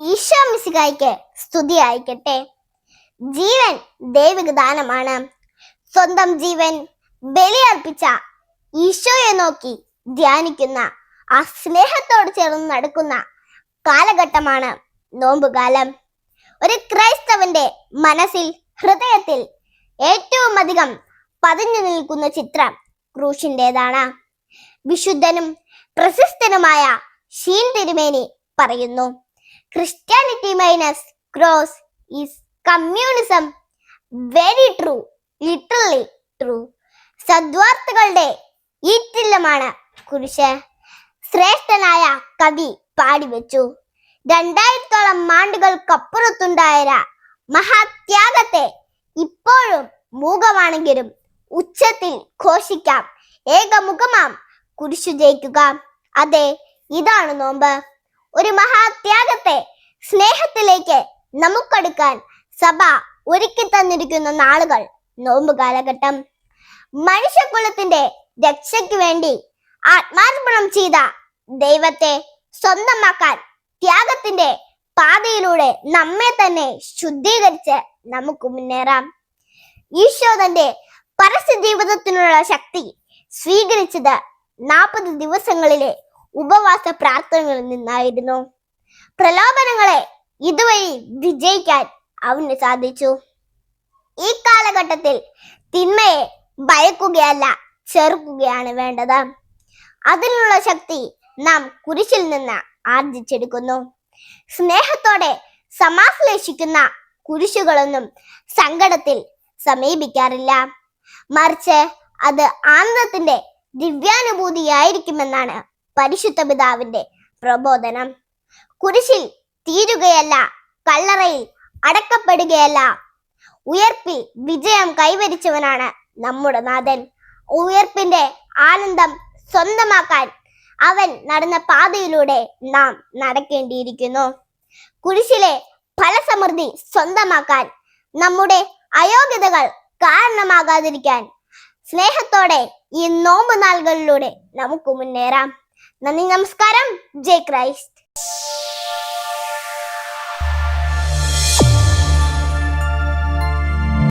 ഈശോ മിശിഹായ്ക്ക് സ്തുതി ആയിക്കട്ടെ. ജീവൻ ദൈവിക ദാനമാണ്. സ്വന്തം ജീവൻ ബലിയർപ്പിച്ച ഈശോയെ നോക്കി ധ്യാനിക്കുന്ന ആ സ്നേഹത്തോട് ചേർന്ന് നടക്കുന്ന കാലഘട്ടമാണ് നോമ്പുകാലം. ഒരു ക്രൈസ്തവന്റെ മനസ്സിൽ ഹൃദയത്തിൽ ഏറ്റവും അധികം പതിഞ്ഞു നിൽക്കുന്ന ചിത്രം ക്രൂശിന്റെതാണ് വിശുദ്ധനും പ്രശസ്തനുമായ ഷീൻ തിരുമേനി പറയുന്നു Christianity minus cross is communism very true literally true സദ്വാർത്തകളുടെ ഈറ്റില്ലമാണ്. കുരിശ് ശ്രേഷ്ഠനായ കവി പാടിവെച്ചു രണ്ടായിരത്തോളം ആണ്ടുകൾക്കപ്പുറത്തുണ്ടായ മഹാത്യാഗത്തെ ഇപ്പോഴും മൂകമാണെങ്കിലും ഉച്ചത്തിൽ ഘോഷിക്കാം. ഏകമുഖമാം കുരിശു ജയിക്കുക. അതെ ഇതാണ് നോമ്പ്. ഒരു മഹാത്യാഗത്തെ സ്നേഹത്തിലേക്ക് നമുക്കെടുക്കാൻ സഭ ഒരുക്കി തന്നിരിക്കുന്ന നാളുകൾ നോമ്പ് കാലഘട്ടം. മനുഷ്യകുലത്തിന്റെ രക്ഷയ്ക്ക് വേണ്ടി ആത്മാർപ്പണം ചെയ്ത ദൈവത്തെ സ്വന്തമാക്കാൻ ത്യാഗത്തിന്റെ പാതയിലൂടെ നമ്മെ തന്നെ ശുദ്ധീകരിച്ച് നമുക്ക് മുന്നേറാം. ഈശോ തന്റെ പരസ്യ ജീവിതത്തിനുള്ള ശക്തി സ്വീകരിച്ചത് നാൽപ്പത് ദിവസങ്ങളിലെ ഉപവാസ പ്രാർത്ഥനകളിൽ നിന്നായിരുന്നു. പ്രലോഭനങ്ങളെ ഇതുവഴി വിജയിക്കാൻ അവന് സാധിച്ചു. ഈ കാലഘട്ടത്തിൽ തിന്മയെ ഭയക്കുകയല്ല ചെറുക്കുകയാണ് വേണ്ടത്. അതിനുള്ള ശക്തി നാം കുരിശിൽ നിന്ന് ആർജിച്ചെടുക്കുന്നു. സ്നേഹത്തോടെ സമാശ്ലേഷിക്കുന്ന കുരിശുകളൊന്നും സങ്കടത്തിൽ സമീപിക്കാറില്ല. മറിച്ച് അത് ആനന്ദത്തിന്റെ ദിവ്യാനുഭൂതിയായിരിക്കുമെന്നാണ് പരിശുദ്ധ പിതാവിന്റെ പ്രബോധനം. കുരിശിൽ തീരുകയല്ല കല്ലറയിൽ അടക്കപ്പെടുകയല്ല. ഉയർപ്പിൽ വിജയം കൈവരിച്ചവനാണ് നമ്മുടെ നാഥൻ. ഉയർപ്പിന്റെ ആനന്ദം സ്വന്തമാക്കാൻ അവൻ നടന്ന പാതയിലൂടെ നാം നടക്കേണ്ടിയിരിക്കുന്നു. കുരിശിലെ ഫലസമൃദ്ധി സ്വന്തമാക്കാൻ നമ്മുടെ അയോഗ്യതകൾ കാരണമാകാതിരിക്കാൻ സ്നേഹത്തോടെ ഈ നോമ്പ് നാളുകളിലൂടെ നമുക്ക് മുന്നേറാം. നന്ദി നമസ്കാരം. ജയ് ക്രൈസ്റ്റ്.